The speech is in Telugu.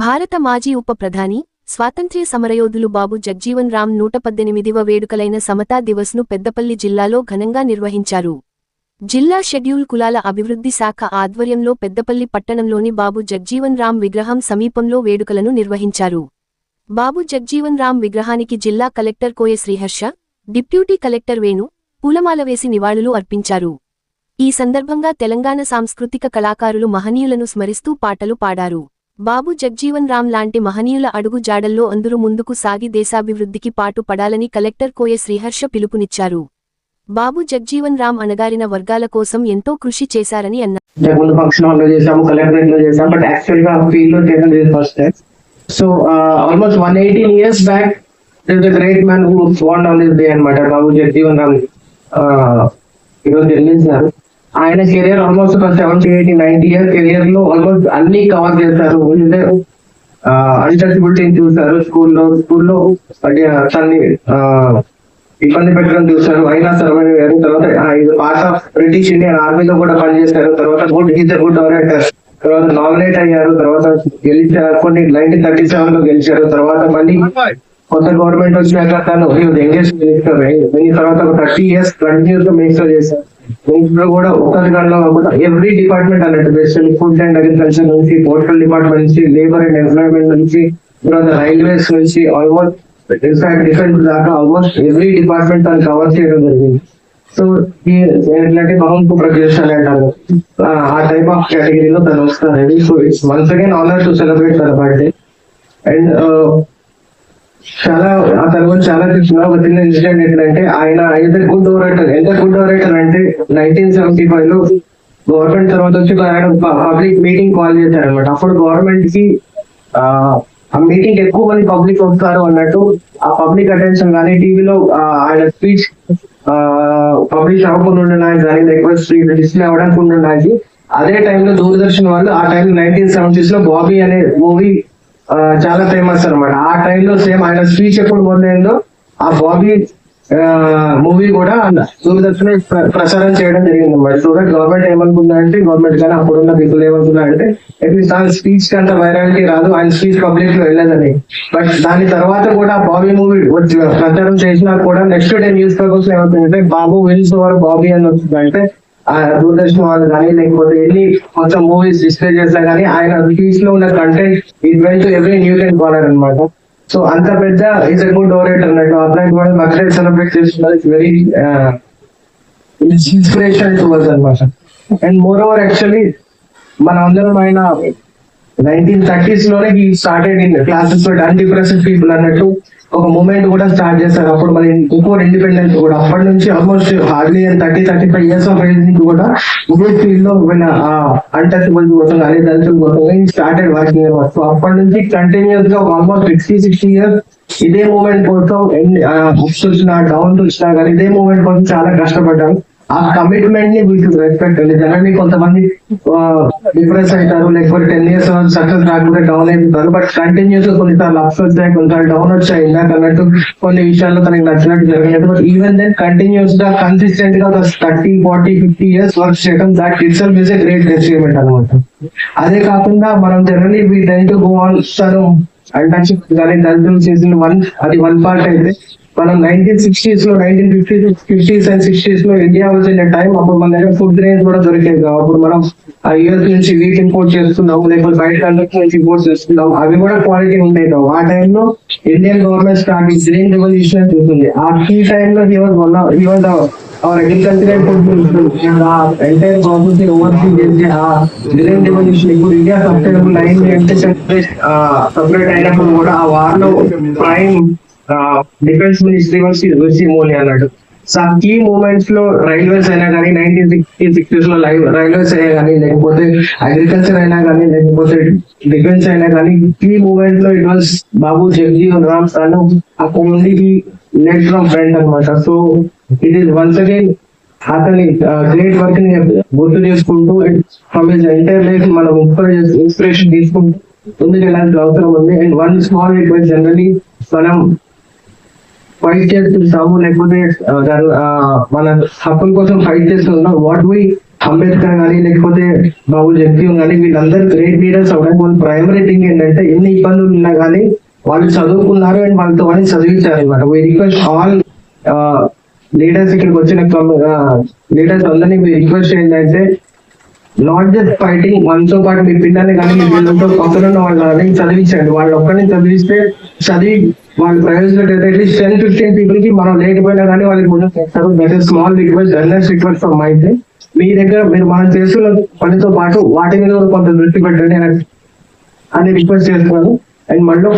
భారత మాజీ ఉప ప్రధాని స్వాతంత్ర్య సమరయోధులు బాబు జగ్జీవన్ రామ్ నూట పద్దెనిమిదివ వేడుకలైన సమతా దివస్ను పెద్దపల్లి జిల్లాలో ఘనంగా నిర్వహించారు. జిల్లా షెడ్యూల్ కులాల అభివృద్ధి శాఖ ఆధ్వర్యంలో పెద్దపల్లి పట్టణంలోని బాబు జగ్జీవన్ రామ్ విగ్రహం సమీపంలో వేడుకలను నిర్వహించారు. బాబు జగ్జీవన్ రామ్ విగ్రహానికి జిల్లా collector Koya Sriharsha deputy collector Venu పూలమాల వేసి నివాళులు అర్పించారు. ఈ సందర్భంగా తెలంగాణ సాంస్కృతిక కళాకారులు మహనీయులను స్మరిస్తూ పాటలు పాడారు. బాబు జగ్జీవన్ రామ్ లాంటి మహనీయుల అడుగు జాడల్లో అందరూ ముందుకు సాగి దేశాభివృద్ధికి పాటు పడాలని కలెక్టర్ కోయ శ్రీహర్ష పిలుపునిచ్చారు. బాబు జగ్జీవన్ రామ్ అణగారిన వర్గాల కోసం ఎంతో కృషి చేశారని అన్నారు. ఫంక్షన్ చేసాము కలెక్టరేట్లో చేసాము బట్ యాక్చువల్గా ఫీల్డ్లో చేయడం first time so almost one eighteen years back is the great man who on day అనమాట బాబు రామ్. ఈరోజు ఆయన కెరియర్ ఆల్మోస్ట్ ఒక సెవెంటీ ఎయిటీ నైన్టీ ఇయర్ కెరియర్లో ఆల్మోస్ట్ అన్ని కవర్ చేశారు. అన్టచబిలిటీ చూశారు. స్కూల్లో స్కూల్లో తన్ని ఇబ్బంది పెట్టడం చూశారు. అయినా సర్వైవ్ అయ్యారు తర్వాత పార్ట్ ఆఫ్ బ్రిటిష్ ఇండియన్ ఆర్మీలో కూడా పనిచేశారు తర్వాత గుడ్ ఈజ్ గుడ్ డైరెక్టర్ తర్వాత నామినేట్ అయ్యారు. తర్వాత గెలిచారు. కొన్ని నైన్టీన్ థర్టీ సెవెన్లో గెలిచారు. తర్వాత మళ్ళీ కొత్త గవర్నమెంట్ వచ్చినాక తను ఎంగేజ్ మినిస్టర్ తర్వాత ఒక థర్టీ ఇయర్స్ కంటిన్యూస్గా మినిస్టర్ చేశారు. మినిస్టర్ కూడా ఉత్తరాఖండ్లో కాకుండా ఎవ్రీ డిపార్ట్మెంట్ అన్నట్టు బేసికలీ ఫుడ్ అండ్ అగ్రికల్చర్ నుంచి పోస్టల్ డిపార్ట్మెంట్ నుంచి లేబర్ అండ్ ఎంప్లాయ్మెంట్ నుంచి తర్వాత రైల్వేస్ నుంచి ఆల్మోస్ట్ ఇన్ఫాక్ట్ డిఫెన్స్ దాకా ఆల్మోస్ట్ ఎవ్రీ డిపార్ట్మెంట్ తను కవర్ చేయడం జరిగింది. సో ఈ ఎట్లాంటి మహంకు ప్రదేశ్ అంటారు? ఆ, టైప్ ఆఫ్ కేటగిరీలో తను వస్తారు so it's once again honour to celebrate తన బర్త్డే అండ్ చాలా ఆ తర్వాత చాలా తెలిసిన ఒక చిన్న ఇన్సిడెంట్ ఏంటంటే ఆయన ఎంత గుడ్ ఓరేటర్ ఎంత గుడ్ ఓరేటర్ అంటే నైన్టీన్ సెవెంటీ ఫైవ్లో గవర్నమెంట్ తర్వాత వచ్చి ఆయన పబ్లిక్ మీటింగ్ కాల్ చేశారు అనమాట అప్పుడు గవర్నమెంట్కి ఆ, మీటింగ్ ఎక్కువ మంది పబ్లిక్ వస్తారు అన్నట్టు ఆ పబ్లిక్ అటెన్షన్ కానీ టీవీలో ఆయన స్పీచ్ పబ్లిష్ అవ్వకుండా ఉండడానికి కానీ లేకపోతే డిస్ప్లే అవ్వడానికి ఉండడానికి అదే టైంలో దూరదర్శన్ వాళ్ళు ఆ టైం నైన్టీన్ సెవెంటీస్లో బాబీ అనే మూవీ చాలా ఫేమస్ అనమాట ఆ టైంలో సేమ్ ఆయన స్పీచ్ ఎప్పుడు మొదలైందో ఆ బాబీ మూవీ కూడా దూరదర్శన్ ప్రసారం చేయడం జరిగింది అనమాట చూడండి గవర్నమెంట్ ఏమనుకుందంటే గవర్నమెంట్ కానీ అప్పుడున్న పీపుల్ ఏమనుకున్నారంటే అట్లీస్ట్ ఆయన స్పీచ్కి అంత వైరాలిటీ రాదు ఆయన స్పీచ్ పబ్లిక్లో వెళ్ళదని బట్ దాని తర్వాత కూడా బాబీ మూవీ ప్రచారం చేసినా కూడా నెక్స్ట్ డే న్యూస్ పేపర్స్ ఏమవుతుందంటే బాబు విల్స్ ఓవర్ బాబీ అని వస్తుందంటే దూరదర్శన్ వాళ్ళు కానీ లేకపోతే ఎన్ని కొంచెం మూవీస్ డిస్ప్లే చేసినా కానీ ఆయన స్పీచ్లో ఉన్న content it went every nook and corner అనమాట సో అంత పెద్ద ఈజ్ అ గుడ్ ఓరేట్ అన్నట్టు అబ్బాయి కూడా మక్కడే సెలబ్రేట్ చేస్తున్నారు. It's very inspiration to us అనమాట అండ్ మోర్ ఓవర్ యాక్చువల్లీ మన అందరం ఆయన నైన్టీన్ థర్టీస్లోనే ఈ started in classes and depressive people అన్నట్టు ఒక మూమెంట్ కూడా స్టార్ట్ చేశారు అప్పుడు మరి బిఫోర్ ఇండిపెండెన్స్ కూడా. అప్పటి నుంచి almost hardly thirty thirty five years of age నుంచి కూడా ఇదే ఫీల్డ్లో వీళ్ళ అన్టచబుల్ కోసం కానీ దళితుల కోసం స్టార్టెడ్ వర్కింగ్ సో అప్పటి నుంచి కంటిన్యూస్గా ఆల్మోస్ట్ సిక్స్టీ సిక్స్టీ ఇయర్స్ ఇదే మూమెంట్ కోసం ఎన్ని బుక్స్ వచ్చినా డౌన్ వచ్చినా కానీ ఇదే మూమెంట్ కోసం చాలా కష్టపడ్డారు ఆ కమిట్మెంట్ని వీటి రెస్పెక్ట్ అండి జనరల్లీ కొంతమంది డిప్రెస్ అవుతారు లేకపోతే టెన్ ఇయర్స్ సక్సెస్ రాకుండా డౌన్ అయిపోతారు. బట్ కంటిన్యూస్ కొన్నిసార్లు అప్స్ వచ్చాయి కొన్నిసార్లు డౌన్ వచ్చాయి. ఇందాక అన్నట్టు కొన్ని విషయాల్లో తనకి నచ్చినట్టు జరగలేదు. బట్ ఈవెన్ దెన్ కంటిన్యూస్గా కన్సిస్టెంట్గా thirty forty fifty years work చేయడం that itself is a great achievement అనమాట అదే కాకుండా మనం generally we tend to go on సరం అంటే కానీ దళితులు సీజన్ వన్ అది వన్ పార్ట్ అయితే మనం నైన్టీన్ సిక్స్టీస్లో నైన్టీన్ ఫిఫ్టీస్ ఫిఫ్టీస్ అండ్ సిక్స్టీస్లో ఇండియా వచ్చిన టైం అప్పుడు మన దగ్గర ఫుడ్ గ్రెయిన్స్ కూడా దొరికేది అప్పుడు మనం ఆ నుంచి వీట్ ఇంపోర్ట్ చేస్తున్నాం లేకపోతే బయట కంట్రీస్ నుంచి ఇంపోర్ట్ చేస్తున్నాం అవి కూడా క్వాలిటీ ఉండేది ఆ టైంలో Indian government start green revolution చూస్తుంది ఆ ఈ టైంలో he was one he was our agricultural food entire process oversee చేసి ఆ గ్రీన్ రెవల్యూషన్ ఇప్పుడు ఇండియా సస్టైనబుల్ అయింది అంటే సపరేట్ అయినప్పుడు కూడా ఆ వార్లో ప్రైమ్ డిఫెన్స్ మినిస్ట్రీ వచ్చి వచ్చి మోలీ అన్నాడు. సో ఆ కీ మూమెంట్స్లో రైల్వేస్ అయినా కానీ నైన్టీన్ సిక్స్టీ సిక్స్టీస్లో రైల్వేస్ అయినా కానీ లేకపోతే అగ్రికల్చర్ అయినా కానీ లేకపోతే డిఫెన్స్ అయినా కానీ కీ మూమెంట్లో ఇట్ వాస్ బాబు జగజీవన్ రామ్ తను ఆ నుండి లెట్ ఫ్రమ్ ఫ్రెండ్ అనమాట so it is once again అతని గ్రేట్ వర్క్ని గుర్తు చేసుకుంటూ ఫ్రమ్ హిస్ ఎంటైర్ లైఫ్ మనం ఇన్స్పిరేషన్ తీసుకుంటూ ముందుకు వెళ్ళాల్సిన అవసరం ఉంది. And one small request generally మనం ఫైట్ చేస్తుంటాము లేకపోతే మన హక్కుల కోసం ఫైట్ చేస్తున్నాం వాట్ వి అంబేద్కర్ కానీ లేకపోతే బాబు జగ్జీవన్ కానీ వీళ్ళందరూ గ్రేట్ లీడర్స్ అవడానికి వాళ్ళ ప్రైమరీ థింగ్ ఏంటంటే ఎన్ని ఇబ్బందులు ఉన్నా కానీ వాళ్ళు చదువుకున్నారు అండ్ వాళ్ళతో వాళ్ళని చదివించారు అనమాట వీ రిక్వెస్ట్ ఆల్ లీడర్స్ ఇక్కడికి వచ్చిన లీడర్స్ అందరినీ మీ రిక్వెస్ట్ ఏంటంటే నాట్ జస్ట్ ఫైటింగ్ మనతో పాటు మీ పిల్లల్ని కానీ మీ పిల్లలతో పక్కన వాళ్ళని చదివించండి. వాళ్ళు ఒక్కరిని చదివిస్తే చదివి వాళ్ళ ప్రయోజనం అట్లీస్ట్ టెన్ ఫిఫ్టీన్ పీపుల్కి మనం లేకపోయినా కానీ వాళ్ళకి ముందు చేస్తారు that is small request journalist request from my మీ దగ్గర మీరు మనం చేస్తున్న పనితో పాటు వాటి మీద కూడా కొంత దృష్టి పెట్టండి అని రిక్వెస్ట్ చేస్తున్నాను అండ్ మళ్ళీ